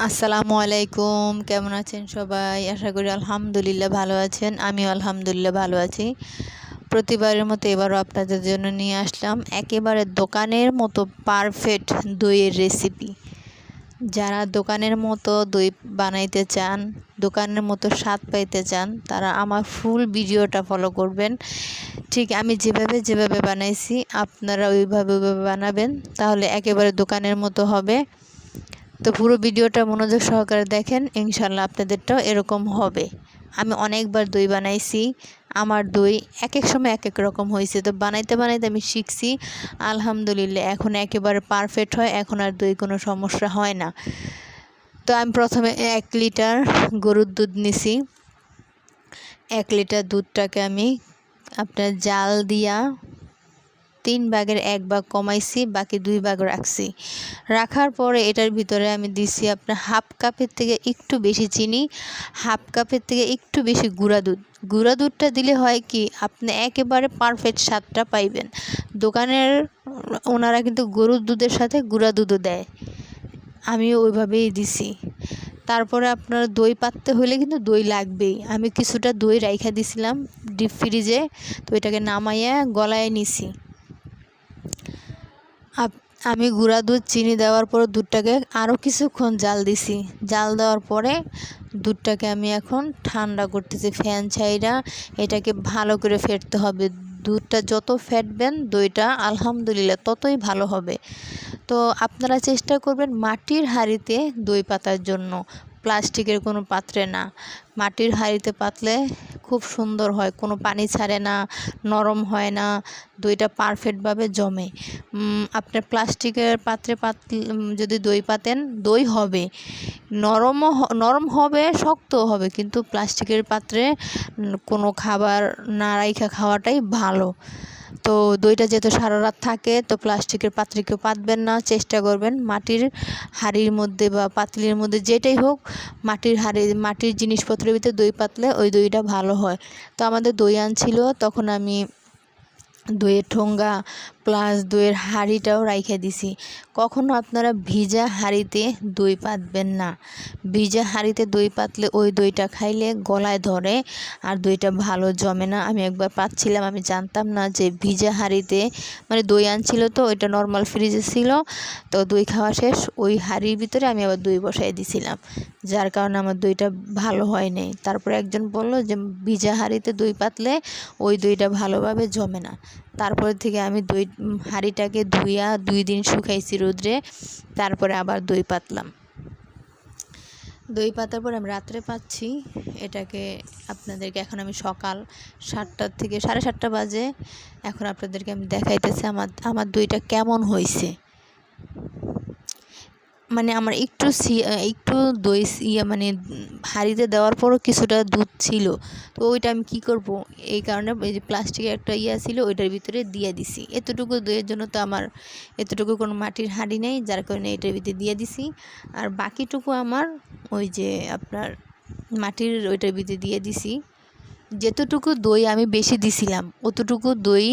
আসসালামু আলাইকুম, কেমন আছেন সবাই? আশা করি আলহামদুলিল্লাহ ভালো আছেন, আমিও আলহামদুলিল্লাহ ভালো আছি। প্রতিবারের মতো এবারও আপনাদের জন্য নিয়ে আসলাম একেবারে দোকানের মতো পারফেক্ট দইয়ের রেসিপি যারা দোকানের মতো দই বানাইতে চান, দোকানের মতো স্বাদ পাইতে চান, তারা আমার ফুল ভিডিওটা ফলো করবেন। ঠিক আমি যেভাবে যেভাবে বানাইছি, আপনারা ওইভাবে ওইভাবে বানাবেন, তাহলে একেবারে দোকানের মতো হবে। তো পুরো ভিডিওটা মনোযোগ সহকারে দেখেন ইনশাল্লাহ আপনাদেরটাও এরকম হবে। আমি অনেকবার দই বানাইছি, আমার দই এক এক সময় এক এক রকম হয়েছে। তো বানাইতে বানাইতে আমি শিখছি, আলহামদুলিল্লাহ এখন একেবারে পারফেক্ট হয়, এখন আর দই কোনো সমস্যা হয় না। তো আমি প্রথমে এক লিটার গরুর দুধ নিছি। এক লিটার দুধটাকে আমি আপনার জাল দিয়া তিন ভাগের এক ভাগ কমাইছি, বাকি দুই ভাগ রাখছি। রাখার পরে এটার ভিতরে আমি দিছি আপনার হাফ কাপের থেকে একটু বেশি চিনি, হাফ কাপের থেকে একটু বেশি গুঁড়া দুধ। গুঁড়া দুধটা দিলে হয় কি, আপনি একেবারে পারফেক্ট স্বাদটা পাইবেন। দোকানের ওনারা কিন্তু গরুর দুধের সাথে গুঁড়া দুধও দেয়। আমি ওইভাবেই দিছি। তারপরে আপনার দই পাততে হলে কিন্তু দই লাগবেই। আমি কিছুটা দই রাইখা দিছিলাম ডিপ ফ্রিজে, তো এটাকে নামাইয়া গলায় নিছি। আমি গুঁড়া দুধ, চিনি দেওয়ার পর দুধটাকে আরও কিছুক্ষণ জাল দিছি। জাল দেওয়ার পরে দুধটাকে আমি এখন ঠান্ডা করতেছি, ফ্যান ছাইরা এটাকে ভালো করে ফেটতে হবে। দুধটা যত ফেটবেন, দইটা আলহামদুলিল্লাহ ততই ভালো হবে। তো আপনারা চেষ্টা করবেন মাটির হাঁড়িতে দই পাতার জন্য। প্লাস্টিকের কোনো পাত্রে না। মাটির হাঁড়িতে পাতলে খুব সুন্দর হয়, কোনো পানি ছাড়ে না, নরম হয় না, দইটা পারফেক্টভাবে জমে। আপনার প্লাস্টিকের পাত্রে পাত যদি দই পাতেন, দই হবে। নরমও নরম হবে, শক্তও হবে, কিন্তু প্লাস্টিকের পাত্রে কোনো খাবার না রাইখা খাওয়াটাই ভালো। তো দইটা যেহেতু সারা রাত থাকে, তো প্লাস্টিকের পাত্রে কেউ পাতবেন না। চেষ্টা করবেন মাটির হাড়ির মধ্যে বা পাতলির মধ্যে যেটাই হোক, মাটির হাড়ি, মাটির জিনিসপত্রের ভিতরে দই পাতলে ওই দইটা ভালো হয়। তো আমাদের দই আনছিল, তখন আমি দইয়ের ঠোঙ্গা প্লাস দইয়ের হাঁড়িটাও রাইখে দিছি। কখনো আপনারা ভিজা হাঁড়িতে দই পাতবেন না। ভিজা হাঁড়িতে দই পাতলে ওই দইটা খাইলে গলায় ধরে আর দইটা ভালো জমে না। আমি একবার পাচ্ছিলাম, আমি জানতাম না যে ভিজা হাঁড়িতে মানে দই আনছিল তো, ওইটা নর্মাল ফ্রিজে ছিল। তো দই খাওয়া শেষ, ওই হাঁড়ির ভিতরে আমি আবার দই বসাই দিছিলাম, যার কারণে আমার দইটা ভালো হয় নাই তারপরে একজন বলল যে, ভিজা হাঁড়িতে দই পাতলে ওই দইটা ভালোভাবে জমে না। তারপরে থেকে আমি দই হাঁড়িটাকে ধুইয়া দুই দিন শুকাইছি রোদ্রে, তারপরে আবার দই পাতলাম। দই পাতার পর আমি রাত্রে পাচ্ছি। এটাকে আপনাদেরকে এখন আমি সকাল সাতটার থেকে সাড়ে সাতটা বাজে। এখন আপনাদেরকে আমি দেখাইতেছি আমার আমার দইটা কেমন হয়েছে মানে আমার একটু একটু দই ইয়ে মানে হাঁড়িতে দেওয়ার পরও কিছুটা দুধ ছিল। তো ওইটা আমি কী করব? এই কারণে এই যে প্লাস্টিকের একটা ইয়া ছিল, ওইটার ভিতরে দিয়ে দিছি। এতটুকু দইয়ের জন্য তো আমার এতটুকু কোনো মাটির হাঁড়ি নেই, যার কারণে এটার ভিতরে দিয়ে দিছি। আর বাকিটুকু আমার ওই যে আপনার মাটির ওইটার ভিতরে দিয়ে দিছি। যেতটুকু দই আমি বেশি দিছিলাম, অতটুকু দই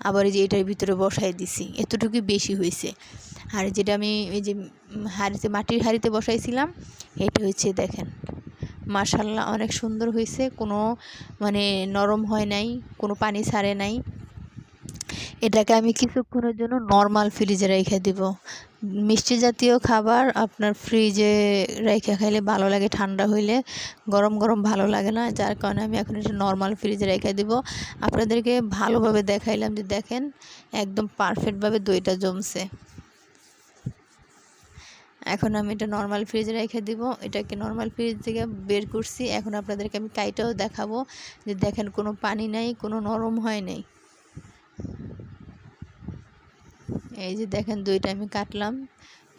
আবার এই যে এটার ভিতরে বসাই দিছি। এতটুকুই বেশি হয়েছে। আর যেটা আমি এই যে হাঁড়িতে, মাটির হাঁড়িতে বসাইছিলাম, এটা হচ্ছে দেখেন। মার্শাল্লাহ অনেক সুন্দর হয়েছে। কোনো মানে নরম হয় নাই, কোনো পানি ছাড়ে নাই। এটাকে আমি কিছুক্ষণের জন্য নর্মাল ফ্রিজে রেখে দিব। মিষ্টি জাতীয় খাবার আপনার ফ্রিজে রেখে খাইলে ভালো লাগে, ঠান্ডা হইলে। গরম গরম ভালো লাগে না, যার কারণে আমি এখন এটা নর্মাল ফ্রিজে রেখে দিব। আপনাদেরকে ভালোভাবে দেখাইলাম যে দেখেন, একদম পারফেক্টভাবে দইটা জমছে। এখন আমি এটা নর্মাল ফ্রিজে রেখে দিব। এটাকে নর্মাল ফ্রিজ থেকে বের করছি। এখন আপনাদেরকে আমি কাইটাও দেখাবো যে দেখেন কোনো পানি নাই, কোনো নরম হয় নাই। এই যে দেখেন দুইটা আমি কাটলাম।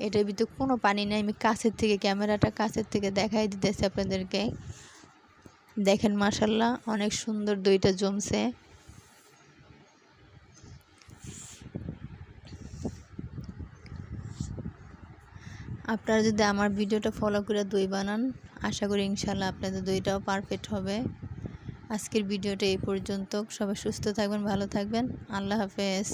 এটার ভিতরে কোনো পানি নেই। আমি কাছের থেকে, ক্যামেরাটা কাছের থেকে দেখাই দিতেছি আপনাদেরকে। দেখেন মাসাল্লাহ অনেক সুন্দর দইটা জমছে। আপনারা যদি আমার ভিডিওটা ফলো করে দই বানান, আশা করি ইনশাল্লাহ আপনাদের দইটাও পারফেক্ট হবে। আজকের ভিডিওটা এই পর্যন্ত। সবাই সুস্থ থাকবেন, ভালো থাকবেন। আল্লাহ হাফেজ।